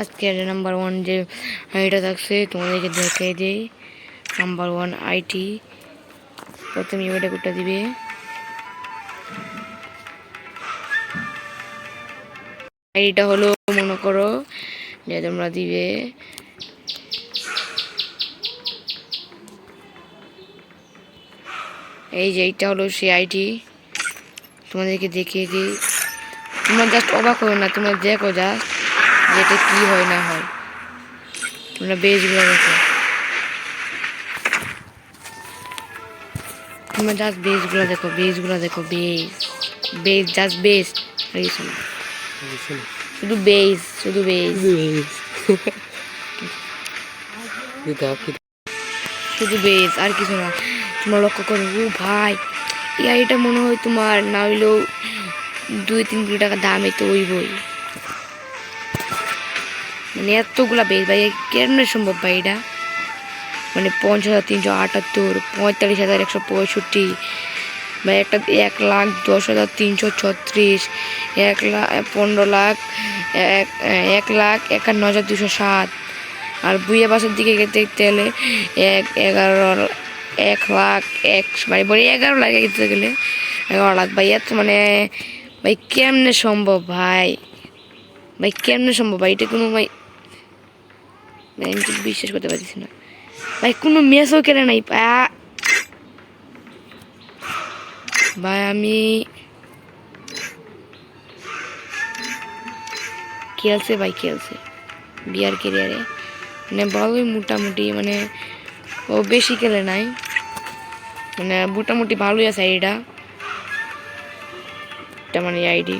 আজকে number one যে এটা থাকছে, তোমাদেরকে দেখাই দিই। নাম্বার ওয়ান আইটি প্রথমে এটা কোডটা দিবে। আইডিটা হলো, মনে করো যে তোমরা দিবে এই যে এইটা হলো সেই আইডি। তোমাদেরকে দেখিয়ে দিই। তোমরা জাস্ট অবাক হো না, তোমরা দেখো জাস্ট যে এটা কি হয় না হয়। তোমরা বেজগুলো দেখো তোমরা জাস্ট বেজগুলো দেখো বেজগুলো দেখো বেজ বেজ জাস্ট কিছু শুধু বেজ শুধু বেজ শুধু বেজ আর কিছু না। তোমরা লক্ষ্য করো, ও ভাই, এই আইটা মনে হয় তোমার না হইলেও দুই তিন কোটি টাকা দামে তো ওই বই। মানে এতগুলা বেশ ভাই, কেমনে সম্ভব ভাই এটা? মানে পঞ্চাশ হাজার, তিনশো আটাত্তর, পঁয়তাল্লিশ হাজার, একশো পঁয়ষট্টি বা একটা এক লাখ, দশ হাজার, তিনশো ছত্রিশ, এক লাখ পনেরো লাখ, এক এক লাখ, একান্ন হাজার, দুশো সাত। আর বুয়ে বাসের দিকে দেখতে গেলে এক, এগারো, এক লাখ, এক মানে বলি এগারো লাখ দেখতে গেলে এগারো লাখ ভাই, এত মানে ভাই কেমনে সম্ভব ভাই? ভাই কেমনে সম্ভব ভাই? এটা কোনো ভাই আমি তো বিশ্বাস করতে পারছি না। ভাই, কোনো মেসও কেনে নাই ভাই, আমি খেলছে ভাই, খেলছে। বিয়ার কেরিয়ারে মানে ভালোই মোটামুটি মানে ও বেশি খেলে নাই। মানে মোটামুটি ভালোই আছে আইডিটা। এটা মানে আইডি।